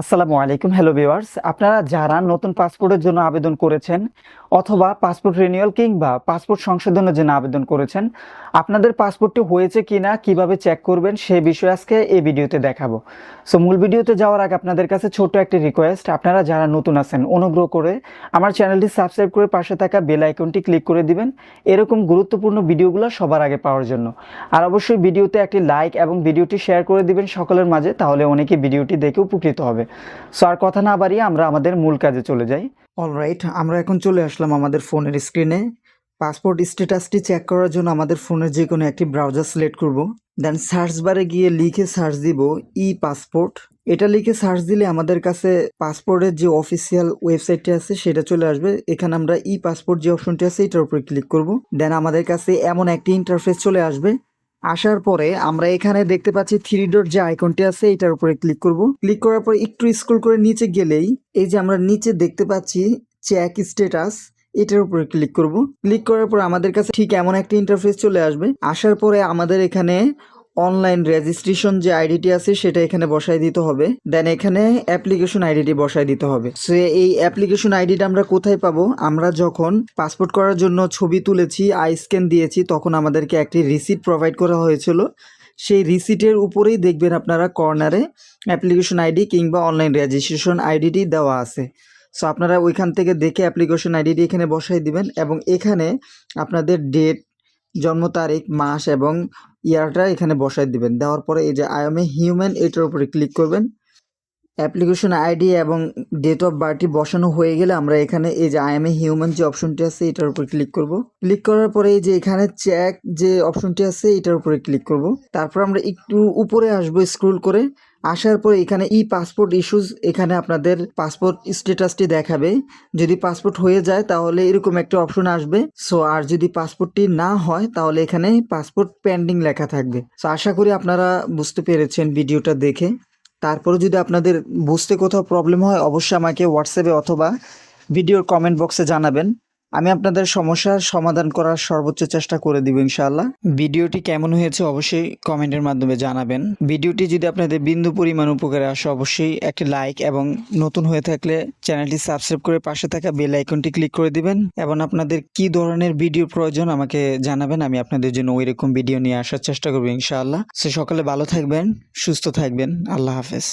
আসসালামু আলাইকুম hello viewers আপনারা যারা নতুন পাসপোর্টের জন্য আবেদন করেছেন অথবা পাসপোর্ট রিনিউয়াল কিংবা পাসপোর্ট সংশোধনের জন্য আবেদন করেছেন, আপনাদের পাসপোর্টটি হয়েছে কিনা, কীভাবে চেক করবেন সে বিষয়ে আজকে এই ভিডিওতে দেখাবো। সো মূল ভিডিওতে যাওয়ার আগে আপনাদের কাছে ছোট একটি রিকোয়েস্ট আপনারা যারা নতুন আছেন, অনুগ্রহ করে আমার চ্যানেলটি সাবস্ক্রাইব করে পাশে থাকা বেল আইকনটি ক্লিক করে দিবেন। এরকম গুরুত্বপূর্ণ ভিডিওগুলো সবার আগে পাওয়ার জন্য। আর অবশ্যই ভিডিওতে একটি লাইক এবং ভিডিওটি শেয়ার করে দিবেন সকলের মাঝে, তাহলে অনেকে ভিডিওটি দেখে উপকৃত হবে। সো আর কথা না বাড়িয়ে আমরা আমাদের মূল কাজে চলে যাই। অলরাইট আমরা এখন চলে আসলাম আমাদের ফোনের স্ক্রিনে পাসপোর্ট স্ট্যাটাসটি চেক করার জন্য আমাদের ফোনের যে কোনো একটি ব্রাউজার সিলেক্ট করব। দেন সার্চ বারে গিয়ে লিখে সার্চ দিব ই পাসপোর্ট এটা লিখে সার্চ দিলে আমাদের কাছে পাসপোর্টের যে অফিসিয়াল ওয়েবসাইটটি আছে, সেটা চলে আসবে। এখানে আমরা ই পাসপোর্ট যে অপশনটি আছে, এটার উপরে ক্লিক করব। দেন আমাদের কাছে এমন একটি ইন্টারফেস চলে আসবে। আসার পরে আমরা এখানে দেখতে পাচ্ছি থ্রি ডট যে আইকনটি আছে, এটার উপরে ক্লিক করব। ক্লিক করার পর একটু স্ক্রল করে নিচে গেলেই এই যে আমরা নিচে দেখতে পাচ্ছি চেক স্ট্যাটাস এটার উপরে ক্লিক করব। ক্লিক করার পর আমাদের কাছে ঠিক এমন একটা ইন্টারফেস চলে আসবে। আসার পরে আমাদের এখানে অনলাইন রেজিস্ট্রেশন যে আইডিটি আছে, সেটা এখানে বসাই দিতে হবে। দেন এখানে অ্যাপ্লিকেশন আইডিটি বসাই দিতে হবে। সো, এই অ্যাপ্লিকেশন আইডিটা আমরা কোথায় পাবো? আমরা যখন পাসপোর্ট করার জন্য ছবি তুলেছি আই স্ক্যান দিয়েছি, তখন আমাদেরকে একটি রিসিট প্রোভাইড করা হয়েছিল। সেই রিসিটের উপরেই দেখবেন আপনারা কর্নারে অ্যাপ্লিকেশন আইডি কিংবা অনলাইন রেজিস্ট্রেশন আইডিটি দেওয়া আছে। সো, আপনারা ওইখান থেকে দেখে অ্যাপ্লিকেশন আইডিটি এখানে বসাই দিবেন এবং এখানে আপনাদের ডেট জন্ম তারিখ, মাস এবং ইয়ারটা এখানে বসায় দিবেন। দেওয়ার পরে এই যে আই এম এ হিউম্যান এটার উপরে ক্লিক করবেন। অ্যাপ্লিকেশন আইডি এবং ডেট অফ বার্থটি বসানো হয়ে গেলে আমরা এখানে এই যে আই এম এ হিউম্যান যে অপশনটি আছে, এটার উপরে ক্লিক করব। ক্লিক করার পরে এই যে এখানে চেক যে অপশনটি আছে, এটার উপরে ক্লিক করব। তারপর আমরা একটু উপরে আসব স্ক্রল করে। আসার পরে এখানে ই পাসপোর্ট ইস্যুস এখানে আপনাদের পাসপোর্ট স্ট্যাটাসটি দেখাবে। যদি পাসপোর্ট হয়ে যায়, তাহলে এরকম একটা অপশন আসবে। সো আর যদি পাসপোর্টটি না হয়, তাহলে এখানে পাসপোর্ট পেন্ডিং লেখা থাকবে। সো আশা করি আপনারা বুঝতে পেরেছেন ভিডিওটা দেখে। তারপরে যদি আপনাদের বুঝতে কোথাও প্রবলেম হয়, অবশ্যই আমাকে হোয়াটসঅ্যাপে অথবা ভিডিওর কমেন্ট বক্সে জানাবেন। আমি আপনাদের সমস্যার সমাধান করার সর্বোচ্চ চেষ্টা করে দিব, ইনশাআল্লাহ। ভিডিওটি কেমন হয়েছে অবশ্যই কমেন্টের মাধ্যমে জানাবেন। ভিডিওটি যদি আপনাদের বিন্দু পরিমাণ উপকারে আসে, অবশ্যই একটি লাইক এবং নতুন হয়ে থাকলে চ্যানেলটি সাবস্ক্রাইব করে পাশে থাকা বেল আইকনটি ক্লিক করে দিবেন এবং আপনাদের কি ধরনের ভিডিও প্রয়োজন আমাকে জানাবেন, আমি আপনাদের জন্য ওই রকম ভিডিও নিয়ে আসার চেষ্টা করব, ইনশাআল্লাহ। সে সকালে ভালো থাকবেন, সুস্থ থাকবেন। আল্লাহ হাফেজ।